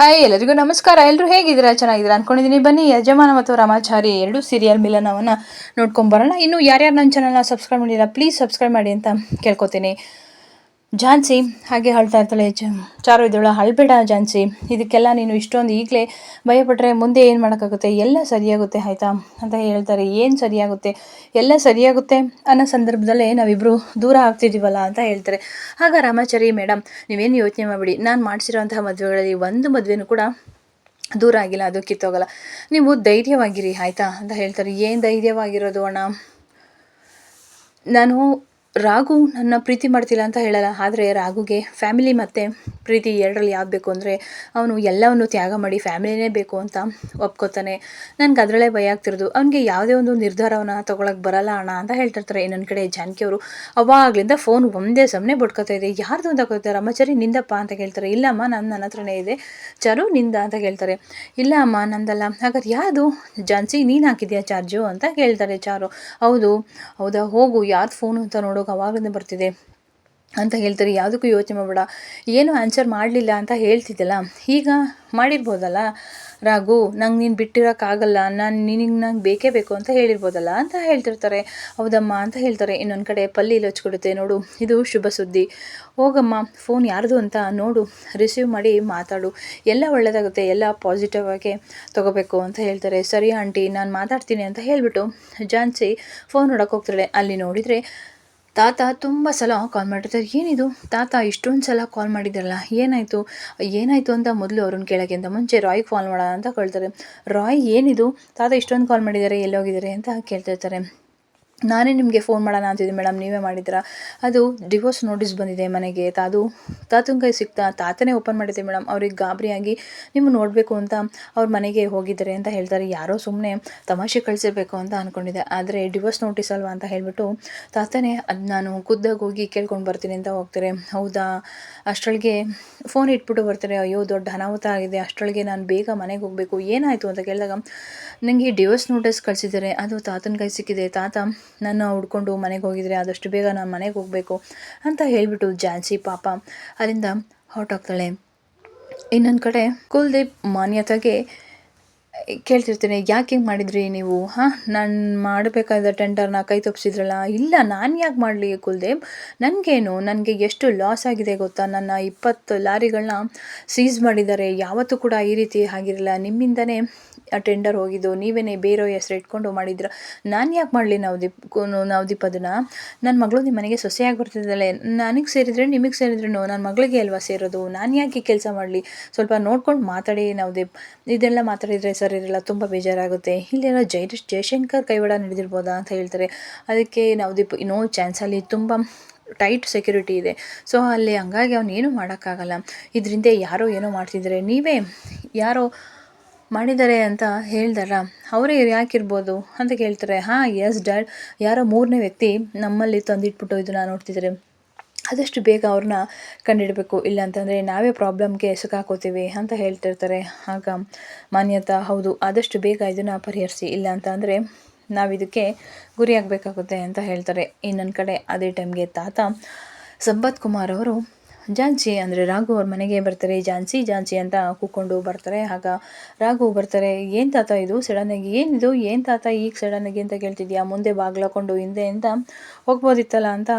Hi ಎಲ್ಲರಿಗೂ ನಮಸ್ಕಾರ. ಎಲ್ಲರೂ ಹೇಗಿದ್ದೀರಾ? ಚೆನ್ನಾಗಿದ್ದೀರಾ ಅನ್ಕೊಂಡಿದ್ದೀನಿ. ಬನ್ನಿ, ಯಜಮಾನ ಮತ್ತು ರಾಮಾಚಾರಿ ಎರಡು ಸೀರಿಯಲ್ ಮಿಲನವನ್ನು ನೋಡ್ಕೊಂಬರೋಣ ಇನ್ನು ಯಾರ್ಯಾರು ನನ್ನ ಚಾನಲ್ನ ಸಬ್ಸ್ಕ್ರೈಬ್ ಮಾಡಿಲ್ಲ ಪ್ಲೀಸ್ ಸಬ್ಸ್ಕ್ರೈಬ್ ಮಾಡಿ ಅಂತ ಕೇಳ್ಕೊತೀನಿ. ಝಾನ್ಸಿ ಹಾಗೆ ಹಳ್ತಾ ಇರ್ತಾಳೆ ಚಾರು ಇದ್ದಳು ಅಳ್ಬೇಡ ಝಾನ್ಸಿ ಇದಕ್ಕೆಲ್ಲ ನೀನು ಇಷ್ಟೊಂದು ಈಗಲೇ ಭಯಪಟ್ಟರೆ ಮುಂದೆ ಏನು ಮಾಡೋಕ್ಕಾಗುತ್ತೆ? ಎಲ್ಲ ಸರಿಯಾಗುತ್ತೆ, ಆಯಿತಾ? ಅಂತ ಹೇಳ್ತಾರೆ. ಏನು ಸರಿಯಾಗುತ್ತೆ? ಎಲ್ಲ ಸರಿಯಾಗುತ್ತೆ ಅನ್ನೋ ಸಂದರ್ಭದಲ್ಲೇ ನಾವಿಬ್ಬರು ದೂರ ಆಗ್ತಿದ್ದೀವಲ್ಲ ಅಂತ ಹೇಳ್ತಾರೆ. ಆಗ ರಾಮಾಚಾರಿ ಮೇಡಮ್ ನೀವೇನು ಯೋಚನೆ ಮಾಡಿಬಿಡಿ. ನಾನು ಮಾಡಿಸಿರೋಂತಹ ಮದುವೆಗಳಲ್ಲಿ ಒಂದು ಮದುವೆನೂ ಕೂಡ ದೂರ ಆಗಿಲ್ಲ, ಅದು ಕಿತ್ತೋಗಲ್ಲ. ನೀವು ಧೈರ್ಯವಾಗಿರಿ, ಆಯಿತಾ? ಅಂತ ಹೇಳ್ತಾರೆ. ಏನು ಧೈರ್ಯವಾಗಿರೋದು ಅಣ್ಣ? ನಾನು ರಾಘು ನನ್ನ ಪ್ರೀತಿ ಮಾಡ್ತಿಲ್ಲ ಅಂತ ಹೇಳಲ್ಲ. ಆದರೆ ರಾಘುಗೆ ಫ್ಯಾಮಿಲಿ ಮತ್ತು ಪ್ರೀತಿ ಎರಡರಲ್ಲಿ ಯಾವ್ದು ಬೇಕು ಅಂದರೆ ಅವನು ಎಲ್ಲವನ್ನು ತ್ಯಾಗ ಮಾಡಿ ಫ್ಯಾಮಿಲಿನೇ ಬೇಕು ಅಂತ ಒಪ್ಕೋತಾನೆ. ನನಗೆ ಅದರಲ್ಲೇ ಭಯ ಆಗ್ತಿರೋದು. ಅವನಿಗೆ ಯಾವುದೇ ಒಂದು ನಿರ್ಧಾರವನ್ನು ತೊಗೊಳಕ್ಕೆ ಬರಲ್ಲ ಅಣ್ಣ ಅಂತ ಹೇಳ್ತಿರ್ತಾರೆ ನನ್ನ ಕಡೆ ಜಾನಕಿ ಅವರು ಅವಾಗಲಿಂದ ಫೋನ್ ಒಂದೇ ಸಮನೆ ಬಡ್ಕೋತಾ ಇದೆ. ಯಾರ್ದು ಅಂತ ಕೊಡ್ತಾರೆ ಅಮ್ಮ ಚರಿ ನಿಂದಪ್ಪ ಅಂತ ಕೇಳ್ತಾರೆ ಇಲ್ಲಮ್ಮ ನನ್ನ ನನ್ನ ಹತ್ರನೇ ಇದೆ. ಚರು ನಿಂದ ಅಂತ ಕೇಳ್ತಾರೆ ಇಲ್ಲ ಅಮ್ಮ ನಂದಲ್ಲ. ಹಾಗಾದ್ರೆ ಯಾವುದು ಜಾನ್ಸಿ, ನೀನು ಹಾಕಿದ್ಯಾ ಚಾರ್ಜು? ಅಂತ ಕೇಳ್ತಾರೆ ಚಾರು. ಹೌದು, ಹೌದಾ, ಹೋಗು. ಯಾರ್ದು ಫೋನು ಅಂತ ನೋಡೋಕೆ ಅವಾಗಲೇ ಬರ್ತಿದೆ ಅಂತ ಹೇಳ್ತಾರೆ. ಯಾವುದಕ್ಕೂ ಯೋಚನೆ ಮಾಡಬೇಡ. ಏನು ಆನ್ಸರ್ ಮಾಡಲಿಲ್ಲ ಅಂತ ಹೇಳ್ತಿದ್ದಲ್ಲ ಈಗ ಮಾಡಿರ್ಬೋದಲ್ಲ? ರಾಘು, ನಂಗೆ ನೀನು ಬಿಟ್ಟಿರೋಕ್ಕಾಗಲ್ಲ ನಾನು ನಿನಗೆ ನಂಗೆ ಬೇಕೇ ಬೇಕು ಅಂತ ಹೇಳಿರ್ಬೋದಲ್ಲ ಅಂತ ಹೇಳ್ತಿರ್ತಾರೆ. ಹೌದಮ್ಮ ಅಂತ ಹೇಳ್ತಾರೆ. ಇನ್ನೊಂದು ಕಡೆ ಪಲ್ಲಿ ಹಚ್ಕೊಡುತ್ತೆ. ನೋಡು, ಇದು ಶುಭ ಸುದ್ದಿ. ಹೋಗಮ್ಮ ಫೋನ್ ಯಾರ್ದು ಅಂತ ನೋಡು. ರಿಸೀವ್ ಮಾಡಿ ಮಾತಾಡು. ಎಲ್ಲ ಒಳ್ಳೆಯದಾಗುತ್ತೆ ಎಲ್ಲ ಪಾಸಿಟಿವ್ ಆಗಿ ತೊಗೋಬೇಕು ಅಂತ ಹೇಳ್ತಾರೆ. ಸರಿ ಆಂಟಿ, ನಾನು ಮಾತಾಡ್ತೀನಿ ಅಂತ ಹೇಳಿಬಿಟ್ಟು ಜಾನ್ಸಿ ಫೋನ್ ನೋಡೋಕೆ ಹೋಗ್ತಾಳೆ. ಅಲ್ಲಿ ನೋಡಿದರೆ ತಾತ ತುಂಬ ಸಲ ಕಾಲ್ ಮಾಡಿರ್ತಾರೆ ಏನಿದು? ತಾತ ಇಷ್ಟೊಂದು ಸಲ ಕಾಲ್ ಮಾಡಿದ್ರಲ್ಲ, ಏನಾಯಿತು? ಏನಾಯಿತು ಅಂತ ಮೊದಲು ಅವ್ರನ್ನ ಕೇಳೋಕ್ಕಿಂತ ಮುಂಚೆ ರಾಯ್ಗೆ ಕಾಲ್ ಮಾಡೋಣ ಅಂತ ಕೇಳ್ತಾರೆ. ರಾಯ್, ಏನಿದು? ತಾತ ಇಷ್ಟೊಂದು ಕಾಲ್ ಮಾಡಿದ್ದಾರೆ ಎಲ್ಲೋಗಿದ್ದಾರೆ ಅಂತ ಕೇಳ್ತಿರ್ತಾರೆ. ನಾನೇ ನಿಮಗೆ ಫೋನ್ ಮಾಡೋಣ ಅಂತಿದ್ದೆ ಮೇಡಮ್ ನೀವೇ ಮಾಡಿದ್ದೀರಾ? ಅದು ಡಿವೋರ್ಸ್ ನೋಟಿಸ್ ಬಂದಿದೆ ಮನೆಗೆ, ತಾದು, ತಾತನ ಕೈ ಸಿಕ್ತಾ ತಾತನೇ ಓಪನ್ ಮಾಡಿದ್ದೆ ಮೇಡಮ್ ಅವ್ರಿಗೆ ಗಾಬರಿಯಾಗಿ ನಿಮ್ಮ ನೋಡಬೇಕು ಅಂತ ಅವ್ರ ಮನೆಗೆ ಹೋಗಿದ್ದಾರೆ ಅಂತ ಹೇಳ್ತಾರೆ. ಯಾರೋ ಸುಮ್ಮನೆ ತಮಾಷೆ ಕಳಿಸಿರ್ಬೇಕು ಅಂತ ಅಂದ್ಕೊಂಡಿದ್ದೆ ಆದರೆ ಡಿವೋರ್ಸ್ ನೋಟಿಸ್ ಅಲ್ವಾ ಅಂತ ಹೇಳಿಬಿಟ್ಟು ತಾತನೇ, ಅದು ನಾನು ಖುದ್ದಾಗಿ ಹೋಗಿ ಕೇಳ್ಕೊಂಡು ಬರ್ತೀನಿ ಅಂತ ಹೋಗ್ತಾರೆ. ಹೌದಾ? ಅಷ್ಟರೊಳಗೆ ಫೋನ್ ಇಟ್ಬಿಟ್ಟು ಬರ್ತಾರೆ. ಅಯ್ಯೋ, ದೊಡ್ಡ ಅನಾಹುತ ಆಗಿದೆ. ಅಷ್ಟರೊಳಗೆ ನಾನು ಬೇಗ ಮನೆಗೆ ಹೋಗಬೇಕು. ಏನಾಯಿತು ಅಂತ ಕೇಳಿದಾಗ ನನಗೆ ಡಿವೋರ್ಸ್ ನೋಟಿಸ್ ಕಳಿಸಿದ್ದಾರೆ. ಅದು ತಾತನ ಕೈ ಸಿಕ್ಕಿದೆ. ತಾತ ನನ್ನ ಹುಡ್ಕೊಂಡು ಮನೆಗೆ ಹೋಗಿದ್ರೆ ಆದಷ್ಟು ಬೇಗ ನಾನು ಮನೆಗೆ ಹೋಗಬೇಕು ಅಂತ ಹೇಳಿಬಿಟ್ಟು ಜಾನ್ಸಿ ಪಾಪ. ಅಲ್ಲಿಂದ ಹೊರಟೋಗ್ತಾಳೆ ಇನ್ನೊಂದು ಕಡೆ ಕುಲ್ದೀಪ್ ಮಾನ್ಯತೆಗೆ ಕೇಳ್ತಿರ್ತೀನಿ, ಯಾಕೆ ಹಿಂಗೆ ಮಾಡಿದ್ರಿ ನೀವು? ಹಾಂ, ನಾನು ಮಾಡಬೇಕಾದ ಟೆಂಡರ್ನ ಕೈ ತಪ್ಪಿಸಿದ್ರಲ್ಲ ಇಲ್ಲ, ನಾನು ಯಾಕೆ ಮಾಡಲಿ ಕುಲ್ದೇವ್ ನನಗೇನು? ನನಗೆ ಎಷ್ಟು ಲಾಸ್ ಆಗಿದೆ ಗೊತ್ತಾ? ನನ್ನ ಇಪ್ಪತ್ತು ಲಾರಿಗಳನ್ನ ಸೀಸ್ ಮಾಡಿದ್ದಾರೆ. ಯಾವತ್ತೂ ಕೂಡ ಈ ರೀತಿ ಆಗಿರಲಿಲ್ಲ ನಿಮ್ಮಿಂದನೇ ಟೆಂಡರ್ ಹೋಗಿದ್ದು. ನೀವೇನೇ ಬೇರೆ ಹೆಸರು ಇಟ್ಕೊಂಡು ಮಾಡಿದ್ರ. ನಾನು ಯಾಕೆ ಮಾಡಲಿ ನವದೀಪ್ ನವದೀಪ್ ಅದನ್ನು? ನನ್ನ ಮಗಳು ನಿಮ್ಮ ಮನೆಗೆ ಸೊಸೆಯಾಗಿ ಬರ್ತಿದ್ದಾಳೆ ನನಗೆ ಸೇರಿದರೆ ನಿಮಗೆ ಸೇರಿದ್ರು ನನ್ನ ಮಗಳಿಗೆ ಅಲ್ವಾ ಸೇರೋದು? ನಾನು ಯಾಕೆ ಕೆಲಸ ಮಾಡಲಿ? ಸ್ವಲ್ಪ ನೋಡ್ಕೊಂಡು ಮಾತಾಡಿ ನವದೀಪ್ ಇದೆಲ್ಲ ಮಾತಾಡಿದರೆ ಸರ್ ಇರಲ್ಲ ತುಂಬ ಬೇಜಾರಾಗುತ್ತೆ. ಇಲ್ಲೇನೋ ಜೈ ಜಯಶಂಕರ್ ಕೈವಾಡ ನಡೆದಿರ್ಬೋದಾ ಅಂತ ಹೇಳ್ತಾರೆ. ಅದಕ್ಕೆ ನವದೀಪ್ ನೋ ಚಾನ್ಸ್ ಅಲ್ಲಿ ತುಂಬ ಟೈಟ್ ಸೆಕ್ಯೂರಿಟಿ ಇದೆ. ಸೊ, ಅಲ್ಲಿ ಹಂಗಾಗಿ ಅವನೇನು ಮಾಡೋಕ್ಕಾಗಲ್ಲ. ಇದರಿಂದ ಯಾರೋ ಏನೋ ಮಾಡ್ತಿದ್ದಾರೆ ನೀವೇ ಯಾರೋ ಮಾಡಿದ್ದಾರೆ ಅಂತ ಹೇಳ್ದಾರ ಅವರೇ ಯಾಕಿರ್ಬೋದು ಅಂತ ಕೇಳ್ತಾರೆ. ಹಾಂ ಎಸ್ ಡ್ಯಾಡ್ ಯಾರೋ ಮೂರನೇ ವ್ಯಕ್ತಿ ನಮ್ಮಲ್ಲಿ ತಂದಿಟ್ಬಿಟ್ಟು ಇದನ್ನು ನೋಡ್ತಿದ್ದಾರೆ ಆದಷ್ಟು ಬೇಗ ಅವ್ರನ್ನ ಕಂಡಿಡಬೇಕು. ಇಲ್ಲ ಅಂತಂದರೆ ನಾವೇ ಪ್ರಾಬ್ಲಮ್ಗೆ ಸಿಕ್ಕಾಕೋತೀವಿ ಅಂತ ಹೇಳ್ತಿರ್ತಾರೆ. ಆಗ ಮಾನ್ಯತಾ, ಹೌದು, ಆದಷ್ಟು ಬೇಗ ಇದನ್ನು ಪರಿಹರಿಸಿ. ಇಲ್ಲ ಅಂತ ಅಂದರೆ ನಾವು ಇದಕ್ಕೆ ಗುರಿಯಾಗಬೇಕಾಗುತ್ತೆ ಅಂತ ಹೇಳ್ತಾರೆ. ಇನ್ನೊಂದು ಕಡೆ ಅದೇ ಟೈಮ್ಗೆ ತಾತ ಸಂಪತ್ ಕುಮಾರ್ ಅವರು, ಜಾನ್ಸಿ, ಅಂದರೆ ರಾಘು ಅವ್ರ ಮನೆಗೆ ಬರ್ತಾರೆ. ಜಾನ್ಸಿ ಜಾನ್ಸಿ ಅಂತ ಕೂಕೊಂಡು ಬರ್ತಾರೆ. ಆಗ ರಾಘು ಬರ್ತಾರೆ, ಏನು ತಾತ ಇದು? ಸಡನ್ನಾಗಿ ಏನಿದು ಏನು ತಾತ ಈಗ ಸಡನ್ನಾಗಿ ಅಂತ ಕೇಳ್ತಿದ್ಯಾ? ಮುಂದೆ ಬಾಗ್ಲಾಕೊಂಡು ಹಿಂದೆ ಅಂತ ಹೋಗ್ಬೋದಿತ್ತಲ್ಲ ಅಂತ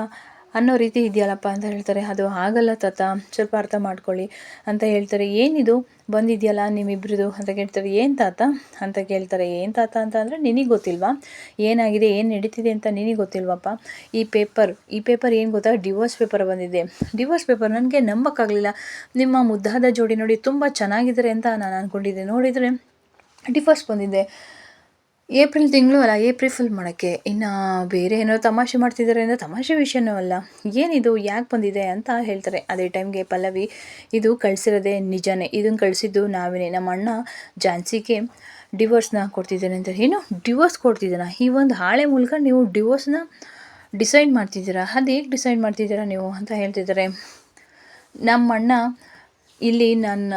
ಅನ್ನೋ ರೀತಿ ಇದೆಯಲ್ಲಪ್ಪ ಅಂತ ಹೇಳ್ತಾರೆ. ಅದು ಆಗಲ್ಲ ತಾತ, ಸ್ವಲ್ಪ ಅರ್ಥ ಮಾಡ್ಕೊಳ್ಳಿ ಅಂತ ಹೇಳ್ತಾರೆ. ಏನಿದು? ಬಂದಿದೆಯಲ್ಲ ನಿಮ್ಮಿಬ್ರದು? ಅಂತ ಕೇಳ್ತಾರೆ. ಏನು ತಾತ? ಅಂತ ಕೇಳ್ತಾರೆ. ಏನು ತಾತ ಅಂತ ಅಂದರೆ ನಿನಗೆ ಗೊತ್ತಿಲ್ವಾ? ಏನಾಗಿದೆ? ಏನು ನಡೀತಿದೆ ಅಂತ ನಿನಗೆ ಗೊತ್ತಿಲ್ವಪ್ಪ? ಈ ಪೇಪರ್ ಈ ಪೇಪರ್ ಏನು ಗೊತ್ತಾ? ಡಿವೋರ್ಸ್ ಪೇಪರ್ ಬಂದಿದೆ. ಡಿವೋರ್ಸ್ ಪೇಪರ್ ನನಗೆ ನಂಬಕ್ಕಾಗಲಿಲ್ಲ. ನಿಮ್ಮ ಮುದ್ದಾದ ಜೋಡಿ ನೋಡಿ ತುಂಬ ಚೆನ್ನಾಗಿದ್ದಾರೆ ಅಂತ ನಾನು ಅಂದ್ಕೊಂಡಿದ್ದೆ ನೋಡಿದರೆ ಡಿವೋರ್ಸ್ ಬಂದಿದೆ. ಏಪ್ರಿಲ್ ತಿಂಗಳು ಅಲ್ಲ, ಏಪ್ರಿಲ್ ಫುಲ್ ಮಾಡೋಕ್ಕೆ ಇನ್ನು ಬೇರೆ ಏನೋ ತಮಾಷೆ ಮಾಡ್ತಿದ್ದಾರೆ ಅಂದರೆ ತಮಾಷೆ ವಿಷಯನೂ ಅಲ್ಲ. ಏನಿದು, ಯಾಕೆ ಬಂದಿದೆ ಅಂತ ಹೇಳ್ತಾರೆ. ಅದೇ ಟೈಮ್ಗೆ ಪಲ್ಲವಿ, ಇದು ಕಳಿಸಿರೋದೇ ನಿಜನೇ. ಇದನ್ನು ಕಳಿಸಿದ್ದು ನಾವೇ ನಮ್ಮ ಅಣ್ಣ ಜಾನ್ಸಿಗೆ ಡಿವೋರ್ಸ್ನ ಕೊಡ್ತಿದ್ದಾನೆ ಅಂತ. ಏನು? ಡಿವೋರ್ಸ್ ಕೊಡ್ತಿದ್ದಾನ ಈ ಒಂದು ಹಾಳೆ ಮೂಲಕ ನೀವು ಡಿವೋರ್ಸ್ನ ಡಿಸೈಡ್ ಮಾಡ್ತಿದ್ದೀರಾ? ಅದು ಹೇಗೆ ಡಿಸೈಡ್ ಮಾಡ್ತಿದ್ದೀರಾ ನೀವು? ಅಂತ ಹೇಳ್ತಿದ್ದಾರೆ. ನಮ್ಮ ಅಣ್ಣ ಇಲ್ಲಿ ನನ್ನ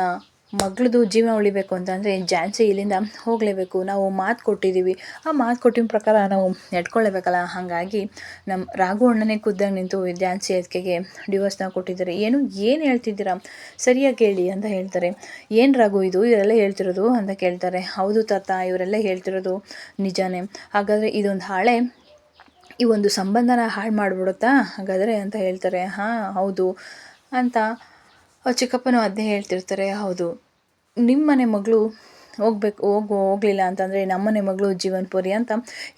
ಮಗಳದು ಜೀವನ ಉಳಿಬೇಕು ಅಂತಂದರೆ ಝಾನ್ಸಿ ಇಲ್ಲಿಂದ ಹೋಗಲೇಬೇಕು. ನಾವು ಮಾತು ಕೊಟ್ಟಿದ್ದೀವಿ ಆ ಮಾತು ಕೊಟ್ಟಿನ ಪ್ರಕಾರ ನಾವು ನಡ್ಕೊಳ್ಳೇಬೇಕಲ್ಲ ಹಾಗಾಗಿ ನಮ್ಮ ರಾಘು ಅಣ್ಣನೇ ಖುದ್ದಾಗಿ ನಿಂತು ಝಾನ್ಸಿ ಅದಕ್ಕೆ ಡಿವೋರ್ಸ್ನ ಕೊಟ್ಟಿದ್ದಾರೆ. ಏನು ಏನು ಹೇಳ್ತಿದ್ದೀರಾ? ಸರಿಯಾಗಿ ಕೇಳಿ ಅಂತ ಹೇಳ್ತಾರೆ. ಏನು ರಾಘು ಇದು? ಇವರೆಲ್ಲ ಹೇಳ್ತಿರೋದು ಅಂತ ಕೇಳ್ತಾರೆ. ಹೌದು ತಾತ, ಇವರೆಲ್ಲ ಹೇಳ್ತಿರೋದು ನಿಜಾನೇ. ಹಾಗಾದರೆ ಇದೊಂದು ಹಾಳೆ, ಈ ಒಂದು ಸಂಬಂಧನ ಹಾಳು ಮಾಡಿಬಿಡುತ್ತಾ? ಹಾಗಾದರೆ ಅಂತ ಹೇಳ್ತಾರೆ. ಹಾಂ, ಹೌದು ಅಂತ ಚಿಕ್ಕಪ್ಪನೂ ಅದನ್ನೇ ಹೇಳ್ತಿರ್ತಾರೆ. ಹೌದು. ನಿಮ್ಮ ಮನೆ ಮಗಳು ಹೋಗ್ಬೇಕು, ಹೋಗು, ಹೋಗ್ಲಿಲ್ಲ ಅಂತಂದರೆ ನಮ್ಮನೆ ಮಗಳು ಜೀವನ್ಪುರಿ ಪೂರಿ ಅಂತ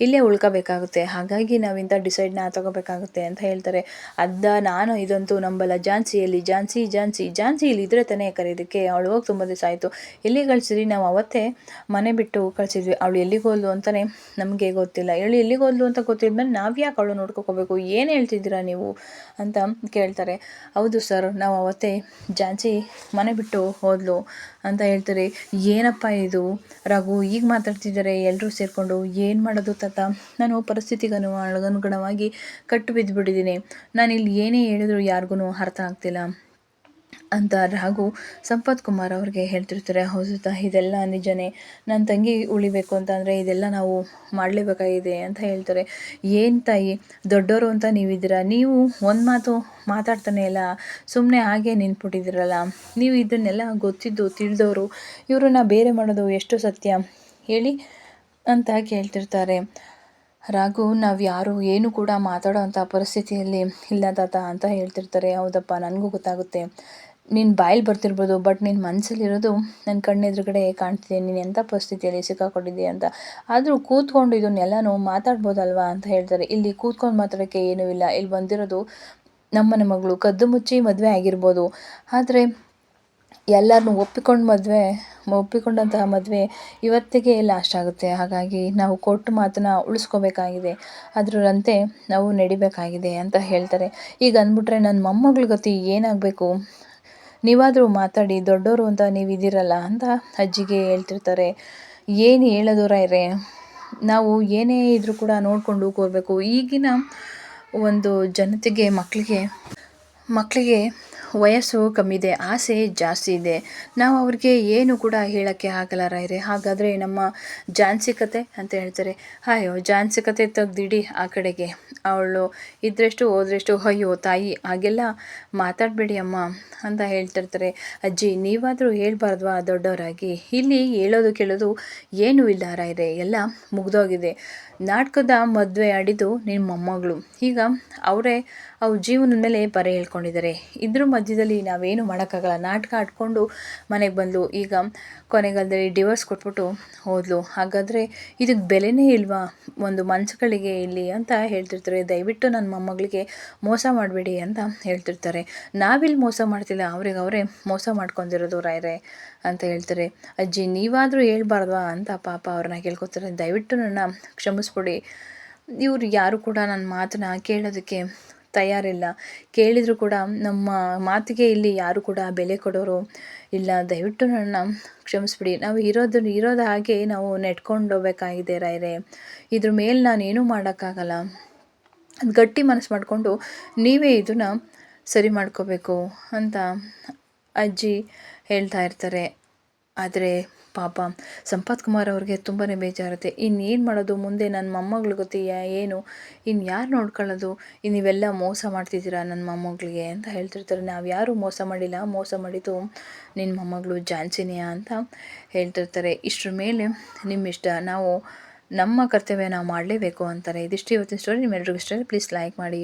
ಇಲ್ಲೇ ಉಳ್ಕೋಬೇಕಾಗುತ್ತೆ. ಹಾಗಾಗಿ ನಾವು ಇಂಥ ಡಿಸೈಡ್ನ ತಗೋಬೇಕಾಗುತ್ತೆ ಅಂತ ಹೇಳ್ತಾರೆ. ಅದ ನಾನು ಇದಂತೂ ನಂಬಲ್ಲ. ಝಾನ್ಸಿಯಲ್ಲಿ ಝಾನ್ಸಿ ಝಾನ್ಸಿ ಝಾನ್ಸಿ ಇಲ್ಲಿ ಇದ್ರೆ ತಾನೇ ಕರೆಯೋದಕ್ಕೆ ಅವಳು ಹೋಗಿ ತುಂಬ ದಿವಸ ಆಯಿತು. ಎಲ್ಲಿ ಕಳಿಸಿದ್ರಿ? ನಾವು ಅವತ್ತೇ ಮನೆ ಬಿಟ್ಟು ಕಳಿಸಿದ್ವಿ. ಅವಳು ಎಲ್ಲಿಗೆ ಹೋದ್ಲು ಅಂತಲೇ ನಮಗೆ ಗೊತ್ತಿಲ್ಲ. ಹೇಳಿ, ಎಲ್ಲಿಗೆ ಹೋದ್ಲು ಅಂತ ಗೊತ್ತಿದ್ಮೇಲೆ ನಾವು ಯಾಕೆ ಅವಳು ನೋಡ್ಕೋಬೇಕು ಏನು ಹೇಳ್ತಿದ್ದೀರಾ ನೀವು ಅಂತ ಕೇಳ್ತಾರೆ. ಹೌದು ಸರ್, ನಾವು ಅವತ್ತೇ ಝಾನ್ಸಿ ಮನೆ ಬಿಟ್ಟು ಹೋದ್ಲು ಅಂತ ಹೇಳ್ತಾರೆ. ಏನಪ್ಪ ಇದು? ರಘು, ಈಗ ಮಾತಾಡ್ತಿದ್ದಾರೆ ಎಲ್ಲರೂ ಸೇರಿಕೊಂಡು ಏನು ಮಾಡೋದು ತಾತ? ನಾನು ಪರಿಸ್ಥಿತಿಗೆ ಅನು ಅನುಗುಣವಾಗಿ ಕಟ್ಟು ಬಿದ್ದುಬಿಟ್ಟಿದ್ದೀನಿ ನಾನು ಇಲ್ಲಿ ಏನೇ ಹೇಳಿದ್ರು ಯಾರಿಗೂ ಅರ್ಥ ಆಗ್ತಿಲ್ಲ. ಅಂತ ರಾಘು ಸಂಪತ್ ಕುಮಾರ್ ಅವ್ರಿಗೆ ಹೇಳ್ತಿರ್ತಾರೆ, ಹೌದು ತಾ, ಇದೆಲ್ಲ ನಿಜನೇ. ನನ್ನ ತಂಗಿ ಉಳಿಬೇಕು ಅಂತಂದರೆ ಇದೆಲ್ಲ ನಾವು ಮಾಡಲೇಬೇಕಾಗಿದೆ ಅಂತ ಹೇಳ್ತಾರೆ. ಏನು ತಾಯಿ ದೊಡ್ಡವರು ಅಂತ ನೀವಿದ್ದೀರಾ? ನೀವು ಒಂದು ಮಾತು ಮಾತಾಡ್ತಾನೆ ಇಲ್ಲ ಸುಮ್ಮನೆ ಹಾಗೆ ನಿಂತ್ಬಿಟ್ಟಿದ್ದೀರಲ್ಲ. ನೀವು ಇದನ್ನೆಲ್ಲ ಗೊತ್ತಿದ್ದು ತಿಳಿದವರು ಇವರನ್ನ ಬೇರೆ ಮಾಡೋದು ಎಷ್ಟು ಸತ್ಯ. ಹೇಳಿ ಅಂತ ಕೇಳ್ತಿರ್ತಾರೆ. ರಾಘು, ನಾವು ಯಾರು, ಏನು ಕೂಡ ಮಾತಾಡೋ ಅಂಥ ಪರಿಸ್ಥಿತಿಯಲ್ಲಿ ಇಲ್ಲ ತಾತ ಅಂತ ಹೇಳ್ತಿರ್ತಾರೆ. ಹೌದಪ್ಪ, ನನಗೂ ಗೊತ್ತಾಗುತ್ತೆ. ನಿನ್ನ ಬಾಯಲ್ಲಿ ಬರ್ತಿರ್ಬೋದು ಬಟ್ ನಿನ್ನ ಮನಸ್ಸಲ್ಲಿರೋದು ನನ್ನ ಕಣ್ಣೆದುರುಗಡೆ ಕಾಣ್ತಿದೆ, ನೀನು ಎಂಥ ಪರಿಸ್ಥಿತಿಯಲ್ಲಿ ಸಿಕ್ಕಾಕೊಂಡಿದ್ದೀಯ ಅಂತ. ಆದರೂ ಕೂತ್ಕೊಂಡು ಇದನ್ನೆಲ್ಲನೂ ಮಾತಾಡ್ಬೋದಲ್ವಾ ಅಂತ ಹೇಳ್ತಾರೆ. ಇಲ್ಲಿ ಕೂತ್ಕೊಂಡು ಮಾತಾಡೋಕ್ಕೆ ಏನೂ ಇಲ್ಲ. ಇಲ್ಲಿ ಬಂದಿರೋದು ನಮ್ಮನೆ ಮಗಳು. ಕದ್ದು ಮುಚ್ಚಿ ಮದುವೆ ಆಗಿರ್ಬೋದು. ಆದರೆ ಎಲ್ಲರನ್ನೂ ಒಪ್ಪಿಕೊಂಡು ಮದುವೆ, ಒಪ್ಪಿಕೊಂಡಂತಹ ಮದುವೆ ಇವತ್ತಿಗೆ ಲಾಸ್ಟ್ ಆಗುತ್ತೆ. ಹಾಗಾಗಿ ನಾವು ಕೊಟ್ಟು ಮಾತನ್ನ ಉಳಿಸ್ಕೋಬೇಕಾಗಿದೆ. ಅದರಂತೆ ನಾವು ನಡಿಬೇಕಾಗಿದೆ ಅಂತ ಹೇಳ್ತಾರೆ. ಈಗ ಅಂದ್ಬಿಟ್ರೆ ನನ್ನ ಮೊಮ್ಮಗಳ ಗತಿ ಏನಾಗಬೇಕು? ನೀವಾದರೂ ಮಾತಾಡಿ ದೊಡ್ಡವರು ಅಂತ ನೀವು ಇದ್ದೀರಲ್ಲ ಅಂತ ಅಜ್ಜಿಗೆ ಹೇಳ್ತಿರ್ತಾರೆ. ಏನು ಹೇಳೋದು ರಾಯರೇ ನಾವು ಏನೇ ಇದ್ದರೂ ಕೂಡ ನೋಡಿಕೊಂಡು ಕೂರಬೇಕು. ಈಗಿನ ಒಂದು ಜನತೆಗೆ ಮಕ್ಕಳಿಗೆ ಮಕ್ಕಳಿಗೆ ವಯಸ್ಸು ಕಮ್ಮಿದೆ, ಆಸೆ ಜಾಸ್ತಿ ಇದೆ. ನಾವು ಅವ್ರಿಗೆ ಏನು ಕೂಡ ಹೇಳೋಕ್ಕೆ ಆಗಲ್ಲ ರಾಯರೇ. ಹಾಗಾದರೆ ನಮ್ಮ ಜಾನ್ಸಿಕತೆ ಅಂತ ಹೇಳ್ತಾರೆ ಅಯ್ಯೋ ಜಾನ್ಸಿಕತೆ ತೆಗ್ದಿಡಿ ಆ ಕಡೆಗೆ. ಅವಳು ಇದ್ರಷ್ಟು ಹೋದ್ರೆಷ್ಟು, ಅಯ್ಯೋ, ತಾಯಿ, ಹಾಗೆಲ್ಲ ಮಾತಾಡಬೇಡಿ ಅಮ್ಮ ಅಂತ ಹೇಳ್ತಿರ್ತಾರೆ. ಅಜ್ಜಿ, ನೀವಾದರೂ ಹೇಳ್ಬಾರ್ದ್ವಾ ದೊಡ್ಡವರಾಗಿ? ಇಲ್ಲಿ ಹೇಳೋದು ಕೇಳೋದು ಏನೂ ಇಲ್ಲ ರಾಯರೇ, ಎಲ್ಲ ಮುಗ್ದೋಗಿದೆ. ನಾಟಕದ ಮದುವೆ ಆಡಿದ್ದು ನಿಮ್ಮ ಮೊಮ್ಮಗಳು ಈಗ ಅವರೇ ಅವ್ರ ಜೀವನದ ಮೇಲೆ ಬರೆ ಹೇಳ್ಕೊಂಡಿದ್ದಾರೆ. ಇದ್ರ ಮಧ್ಯದಲ್ಲಿ ನಾವೇನು ಮಾಡೋಕ್ಕಾಗಲ್ಲ. ನಾಟಕ ಆಡ್ಕೊಂಡು ಮನೆಗೆ ಬಂದಳು ಈಗ ಕೊನೆಗಾಲದಲ್ಲಿ ಡಿವೋರ್ಸ್ ಕೊಟ್ಬಿಟ್ಟು ಹೋದಳು ಹಾಗಾದರೆ ಇದಕ್ಕೆ ಬೆಲೆನೇ ಇಲ್ವಾ? ಒಂದು ಮನಸ್ಸುಗಳಿಗೆ ಇಲ್ಲಿ ಅಂತ ಹೇಳ್ತಿರ್ತಾರೆ. ದಯವಿಟ್ಟು ನನ್ನ ಮೊಮ್ಮಗಳಿಗೆ ಮೋಸ ಮಾಡಬೇಡಿ ಅಂತ ಹೇಳ್ತಿರ್ತಾರೆ. ನಾವಿಲ್ಲಿ ಮೋಸ ಮಾಡ್ತಿಲ್ಲ. ಅವ್ರಿಗೆ ಅವರೇ ಮೋಸ ಮಾಡ್ಕೊಂಡಿರೋದು ರಾಯರೇ ಅಂತ ಹೇಳ್ತಾರೆ. ಅಜ್ಜಿ, ನೀವಾದರೂ ಹೇಳ್ಬಾರ್ದವಾ ಅಂತ ಪಾಪ ಅವ್ರನ್ನ ಕೇಳ್ಕೊತಾರೆ. ದಯವಿಟ್ಟು ನನ್ನ ಕ್ಷಮಿಸ್ಬಿಡಿ. ಇವರು ಯಾರು ಕೂಡ ನನ್ನ ಮಾತನ್ನ ಕೇಳೋದಕ್ಕೆ ತಯಾರಿಲ್ಲ. ಕೇಳಿದರೂ ಕೂಡ ನಮ್ಮ ಮಾತಿಗೆ ಇಲ್ಲಿ ಯಾರು ಕೂಡ ಬೆಲೆ ಕೊಡೋರು ಇಲ್ಲ. ದಯವಿಟ್ಟು ನನ್ನ ಕ್ಷಮಿಸ್ಬಿಡಿ. ನಾವು ಇರೋದು ಇರೋದು ಹಾಗೆ ನಾವು ನೆಟ್ಕೊಂಡು ಹೋಗ್ಬೇಕಾಗಿದೆ ರಾಯರೇ. ಇದ್ರ ಮೇಲೆ ನಾನೇನೂ ಮಾಡೋಕ್ಕಾಗಲ್ಲ. ಅದು ಗಟ್ಟಿ ಮನಸ್ಸು ಮಾಡಿಕೊಂಡು ನೀವೇ ಇದನ್ನು ಸರಿ ಮಾಡ್ಕೋಬೇಕು ಅಂತ ಅಜ್ಜಿ ಹೇಳ್ತಾ ಇರ್ತಾರೆ. ಆದರೆ ಪಾಪ. ಸಂಪತ್ ಕುಮಾರ್ ಅವ್ರಿಗೆ ತುಂಬಾ ಬೇಜಾರುತ್ತೆ. ಇನ್ನೇನು ಮಾಡೋದು? ಮುಂದೆ ನನ್ನ ಮೊಮ್ಮಗಳು ಗೊತ್ತೀಯ ಏನು? ಇನ್ನು ಯಾರು ನೋಡ್ಕೊಳ್ಳೋದು? ನೀವೆಲ್ಲ ಮೋಸ ಮಾಡ್ತಿದ್ದೀರಾ ನನ್ನ ಮೊಮ್ಮಗಳಿಗೆ ಅಂತ ಹೇಳ್ತಿರ್ತಾರೆ. ನಾವು ಯಾರೂ ಮೋಸ ಮಾಡಿಲ್ಲ. ಮೋಸ ಮಾಡಿದ್ದು ನಿನ್ನ ಮೊಮ್ಮಗಳು ಜಾನ್ಸಿನಿಯ ಅಂತ ಹೇಳ್ತಿರ್ತಾರೆ. ಇಷ್ಟರ ಮೇಲೆ ನಿಮ್ಮ ಇಷ್ಟ ನಾವು ನಮ್ಮ ಕರ್ತವ್ಯ ನಾವು ಮಾಡಲೇಬೇಕು ಅಂತಾರೆ. ಇದಿಷ್ಟು ಇವತ್ತಿನ ಸ್ಟೋರಿ ನಿಮ್ಮೆಲ್ರಿಗೂ ಇಷ್ಟ ಪ್ಲೀಸ್ ಲೈಕ್ ಮಾಡಿ